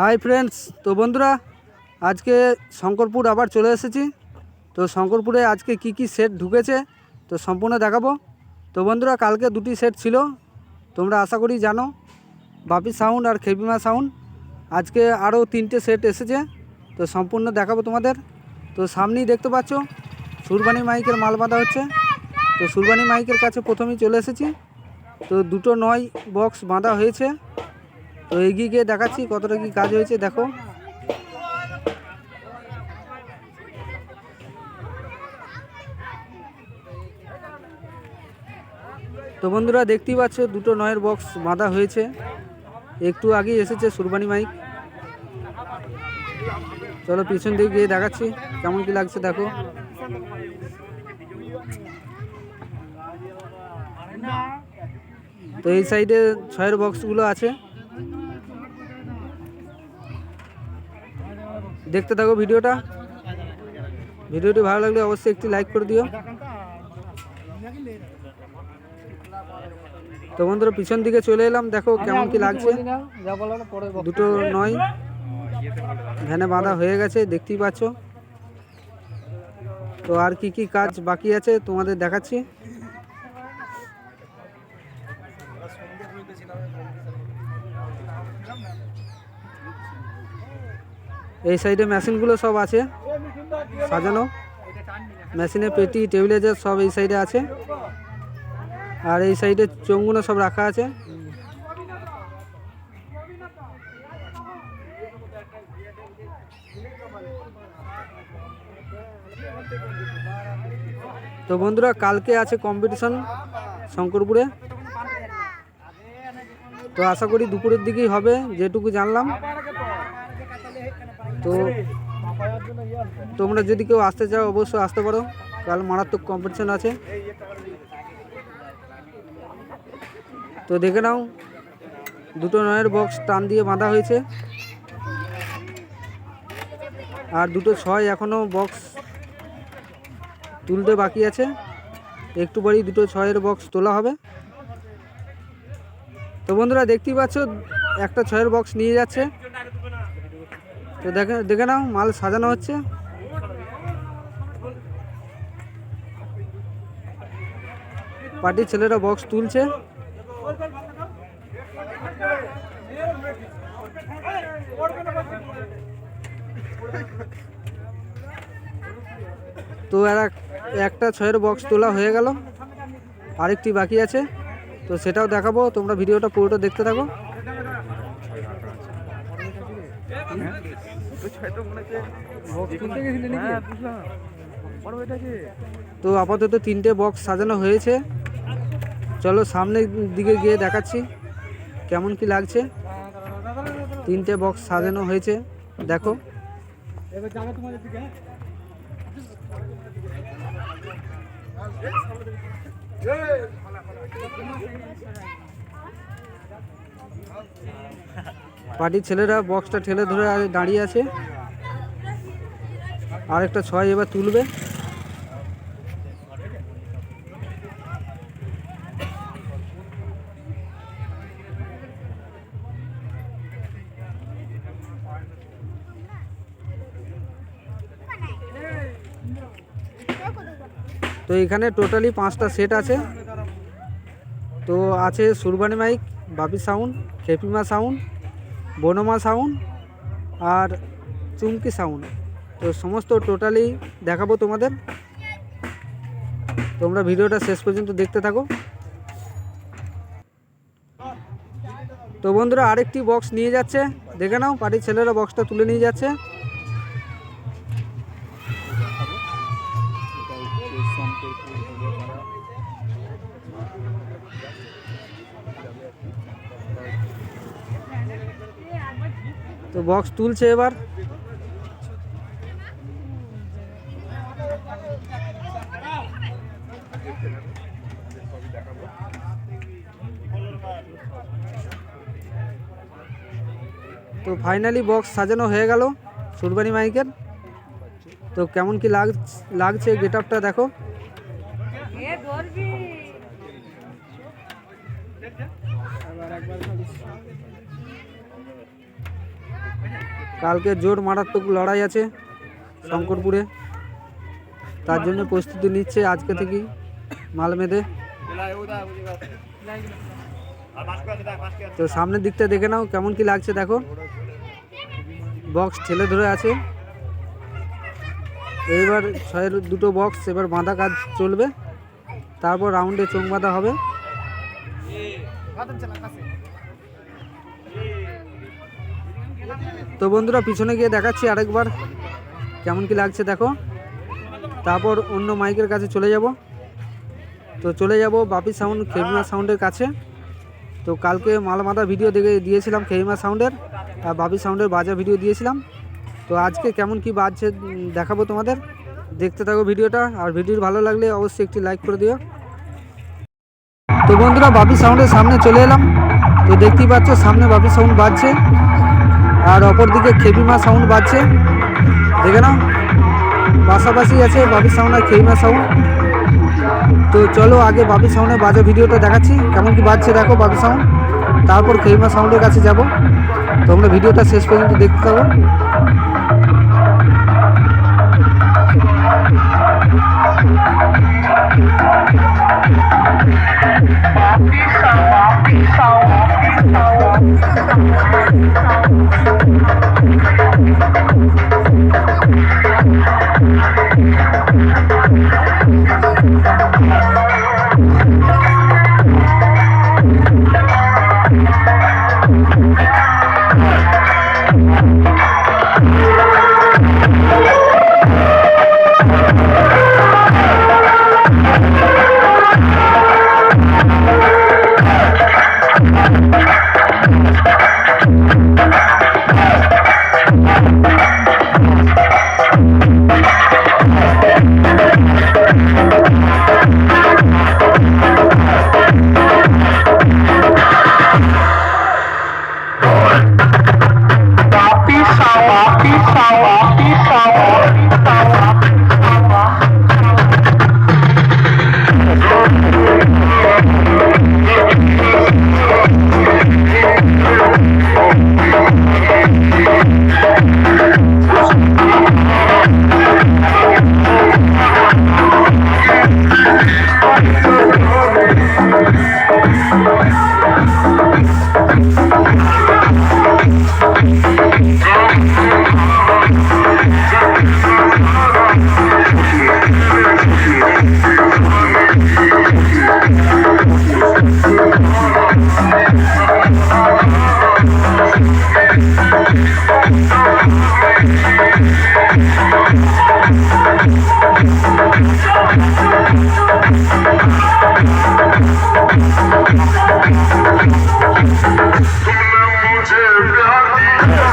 Hi friends, তো বন্ধুরা, আজকে শঙ্করপুর আবার চলে এসেছি। তো শঙ্করপুরে আজকে কি কি সেট ঢুকেছে, তো সম্পূর্ণ দেখাবো। তো বন্ধুরা, কালকে দুটি সেট ছিল, তোমরা আশা করি জানো, বাপি সাউন্ড আর খেপিমা সাউন্ড আজকে আরও তিনটে সেট এসেছে, তো সম্পূর্ণ দেখাবো তোমাদের। তো সামনেই দেখতে পাচ্ছ সুরবানি মাইকের মাল বাঁধা হচ্ছে। তো সুরবানি মাইকের কাছে প্রথমেই চলে এসেছি। তো দুটো নয় বক্স বাঁধা হয়েছে। তো এগিয়ে গিয়ে দেখাচ্ছি কতটা কি কাজ হয়েছে, দেখো। তো বন্ধুরা, দেখতেই পাচ্ছ, দুটো নয়ের বক্স বাঁধা হয়েছে। একটু আগেই এসেছে সুরবানি মাইক। চলো, পিছন দিকে গিয়ে দেখাচ্ছি, কেমন কি লাগছে, দেখো। তো এই সাইডে ছয়ের বক্সগুলো আছে। দেখতে থাকো ভিডিওটা। ভিডিওটি ভালো লাগলে অবশ্যই একটি লাইক করে দিও। তো বন্ধুরা পিছন দিকে চলে এলাম। দেখো কেমন কি লাগছে। দুটো নয়। ভ্যানে বাঁধা হয়ে গেছে দেখতেই পাচ্ছ। তো আর কি কি কাজ বাকি আছে তোমাদের দেখাচ্ছি। এই সাইডে মেশিনগুলো সব আছে। সাজানো। মেশিনে পেটি টেবিলেজার সব এই সাইডে আছে। আর এই সাইডে চোঙগুলো সব রাখা আছে। তো বন্ধুরা, কালকে আছে কম্পিটিশন শঙ্করপুরে। তো আশা করি দুপুরের দিকেই হবে, যেটুকু জানলাম। তো তোমরা যদি কেউ আসতে চাও, অবশ্যই আসতে পারো। কাল মারাত্মক কম্পিটিশন আছে। তো দেখে নাও, দুটো নয়ের বক্স টান দিয়ে বাঁধা হয়েছে। আর দুটো ছয় এখনও বক্স তুলতে বাকি আছে। একটু পরেই দুটো ছয়ের বক্স তোলা হবে। তো বন্ধুরা, দেখতেই পাচ্ছ, একটা ছয়ের বক্স নিয়ে যাচ্ছে। তো দেখে দেখে নাও, মাল সাজানো হচ্ছে। পার্টির ছেলেরা বক্স তুলছে। তো একটা ছয়ের বক্স তোলা হয়ে গেল। আরেকটি বাকি আছে। তো সেটাও দেখাবো। তোমরা ভিডিওটা পুরোটা দেখতে থাকো। তো আপাতত তিনটে বক্স সাজানো হয়েছে। চলো সামনের দিকে গিয়ে দেখাচ্ছি কেমন কি লাগছে। তিনটে বক্স সাজানো হয়েছে দেখো। পার্টির ছেলেরা বক্সটা ঠেলে ধরে দাঁড়িয়ে আছে। আর একটা ছয় এবার তুলবে। তো এখানে টোটালি পাঁচটা সেট আছে। তো আছে Surbani mic Bapi sound, Khepima sound, Bonma sound আর চুমকি সাউন্ড। তো সমস্ত টোটালি দেখাবো তোমাদের। তোমরা ভিডিওটা শেষ পর্যন্ত দেখতে থাকো। তো বন্ধুরা, আরেকটি বক্স নিয়ে যাচ্ছে। দেখে নাও পার্টির ছেলেরা বক্সটা তুলে নিয়ে যাচ্ছে। তো বক্স তুলছে এবার তো ফাইনালি বক্স সাজানো হয়ে গেল সুরবানি মাইকের তো কেমন কি লাগ লাগছে গেট আপটা দেখো। কালকে জোর মারাত্মক লড়াই আছে শঙ্করপুরে। তার জন্য প্রস্তুতি নিচ্ছে আজকে থেকেই মাল মেদে তো সামনের দিকটা দেখে নাও, কেমন কি লাগছে দেখো। বক্স ঠেলে ধরে আছে। এইবার ছয়ের দুটো বক্স এবার বাঁধা কাজ চলবে। তারপর রাউন্ডে চোখ বাঁধা হবে। তো বন্ধুরা, পিছনে গিয়ে দেখাচ্ছি আরেকবার কেমন কি লাগছে, দেখো। তারপর অন্য মাইকের কাছে চলে যাব। তো চলে যাব বাপি সাউন্ড খেমিমা সাউন্ডের কাছে। তো কালকে মালমাদা ভিডিও দেখে দিয়েছিলাম খেমিমা সাউন্ডের, আর বাপি সাউন্ডের বাজা ভিডিও দিয়েছিলাম। তো আজকে কেমন কি বাজছে দেখাবো তোমাদের। দেখতে থাকো ভিডিওটা, আর ভিডিও ভালো লাগলে অবশ্যই একটি লাইক করে দিও। তো বন্ধুরা, বাপি সাউন্ডের সামনে চলে এলাম। তো দেখতেই পাচ্ছ, সামনে বাপি সাউন্ড বাজছে। আর অপরদিকে খেপিমা সাউন্ড বাজছে। দেখে নাও। পাশাপাশি আছে বাপি সাউন্ড আর খেপিমা সাউন্ড তো চলো আগে বাপি সাউন্ডের বাজে ভিডিওটা দেখাচ্ছি। কেমন কি বাজছে দেখো বাপি সাউন্ড তারপর খেপিমা সাউন্ডের কাছে যাব। তোমরা ভিডিওটা শেষ পর্যন্ত দেখতে থাকো। Papi power. Yeah, God, yeah.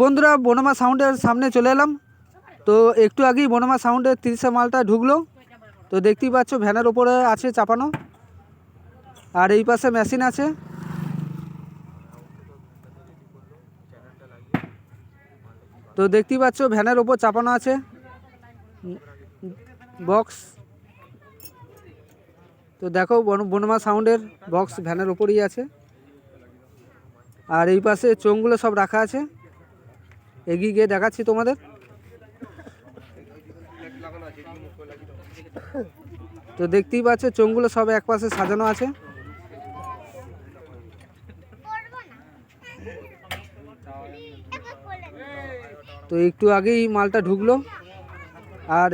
বন্ধুরা, বনমা সাউন্ডের সামনে চলে এলাম। তো একটু আগেই বনমা সাউন্ডের তিরিশে মালটা ঢুকলো। তো দেখতেই পাচ্ছ, ভ্যানের ওপরে আছে চাপানো। আর এই পাশে মেশিন আছে। তো দেখতেই পাচ্ছ, ভ্যানের ওপর চাপানো আছে। বক্স। তো দেখো, বন, বনমা সাউন্ডের বক্স ভ্যানের ওপরই আছে। আর এই পাশে চোঙগুলো সব রাখা আছে। এগিয়ে গিয়ে দেখাচ্ছি তোমাদের। তো দেখতেই পাচ্ছ, চোঙগুলো সব এক পাশে সাজানো আছে। তো একটু আগেই মালটা ঢুকলো, আর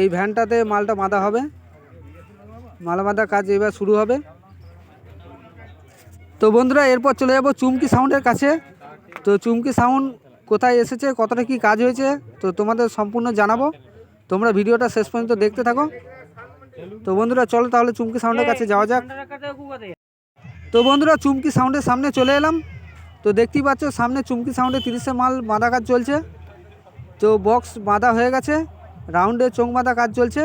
এই ভ্যানটাতে মালটা বাঁধা হবে। মাল বাঁধা কাজ এবার শুরু হবে। তো বন্ধুরা, এরপর চলে যাব চুমকি সাউন্ডের কাছে। তো চুমকি সাউন্ড কোথায় এসেছে, কতটা কি কাজ হয়েছে, তো তোমাদের সম্পূর্ণ জানাব। তোমরা ভিডিওটা শেষ পর্যন্ত দেখতে থাকো। তো বন্ধুরা, চলো তাহলে চুমকি সাউন্ডের কাছে যাওয়া যাক। তো বন্ধুরা, চুমকি সাউন্ডের সামনে চলে এলাম। তো দেখতেই পাচ্ছ, সামনে চুমকি সাউন্ডে তিরিশে মাল বাঁধা কাজ চলছে। তো বক্স বাঁধা হয়ে গেছে, রাউন্ডে চোখ বাঁধা কাজ চলছে।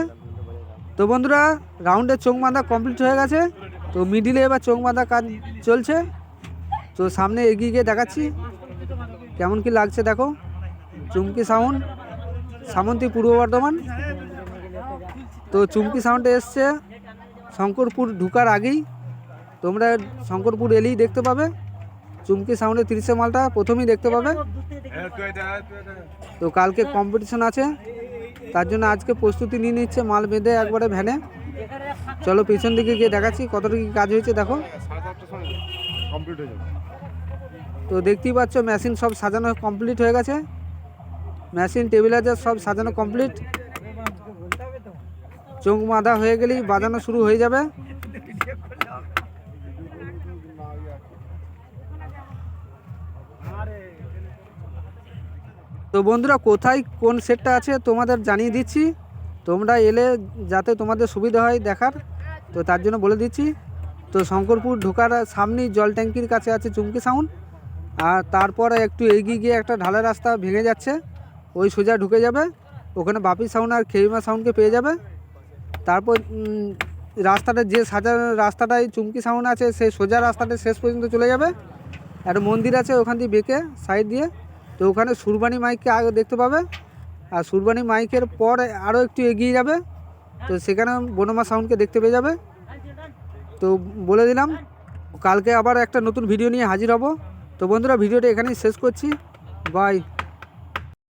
তো বন্ধুরা রাউন্ডের চোখ বাঁধা কমপ্লিট হয়ে গেছে। তো মিডিলে এবার চোখ বাঁধা কাজ চলছে। তো সামনে এগিয়ে গিয়ে দেখাচ্ছি। কেমন কি লাগছে দেখো? চুমকি সাউন্ড সামন্তী পূর্ব বর্ধমান। তো চুমকি সাউন্ডে এসছে শঙ্করপুর ঢুকার আগেই। তোমরা শঙ্করপুর এলেই দেখতে পাবে। চুমকি সাউন্ডে তিরিশে মালটা প্রথমেই দেখতে পাবে। তো কালকে কম্পিটিশন আছে। তার জন্য আজকে প্রস্তুতি নিয়ে নিচ্ছে মাল বেঁধে একবারে ভ্যানে চলো পিছন দিকে গিয়ে দেখাচ্ছি কতটা কি কাজ হয়েছে দেখো। তো দেখতেই পাচ্ছ মেশিন সব সাজানো কমপ্লিট হয়ে গেছে। মেশিন টেবিলাইজার সব সাজানো কমপ্লিট চোখ বাঁধা হয়ে গেলেই বাজানো শুরু হয়ে যাবে। তো বন্ধুরা, কোথায় কোন সেটটা আছে তোমাদের জানিয়ে দিচ্ছি। তোমরা এলে যাতে তোমাদের সুবিধা হয় দেখার। তো তার জন্য বলে দিচ্ছি। তো শঙ্করপুর ঢোকার সামনেই জল ট্যাঙ্কির কাছে আছে চুমকি সাউন্ড আর তারপরে একটু এগিয়ে গিয়ে একটা ঢালাই রাস্তা ভেঙে যাচ্ছে। ওই সোজা ঢুকে যাবে। ওখানে বাপি সাউন্ড আর খেইমা সাউন্ডকে পেয়ে যাবে। তারপর রাস্তাটা যে সাজা রাস্তাটায় চুমকি সাউন্ড আছে, সেই সোজা রাস্তাটা শেষ পর্যন্ত চলে যাবে। একটা মন্দির আছে ওখান দিয়ে বেঁকে সাইড দিয়ে। তো ওখানে সুরবানি মাইককে আগে দেখতে পাবে। আর সুরবানি মাইকের পর আরও একটু এগিয়ে যাবে। তো সেখানে বনমা সাউন্ডকে দেখতে পেয়ে যাবে। তো বলে দিলাম, কালকে আবার একটা নতুন ভিডিও নিয়ে হাজির হব। তো বন্ধুরা ভিডিওটা এখানেই শেষ করছি। বাই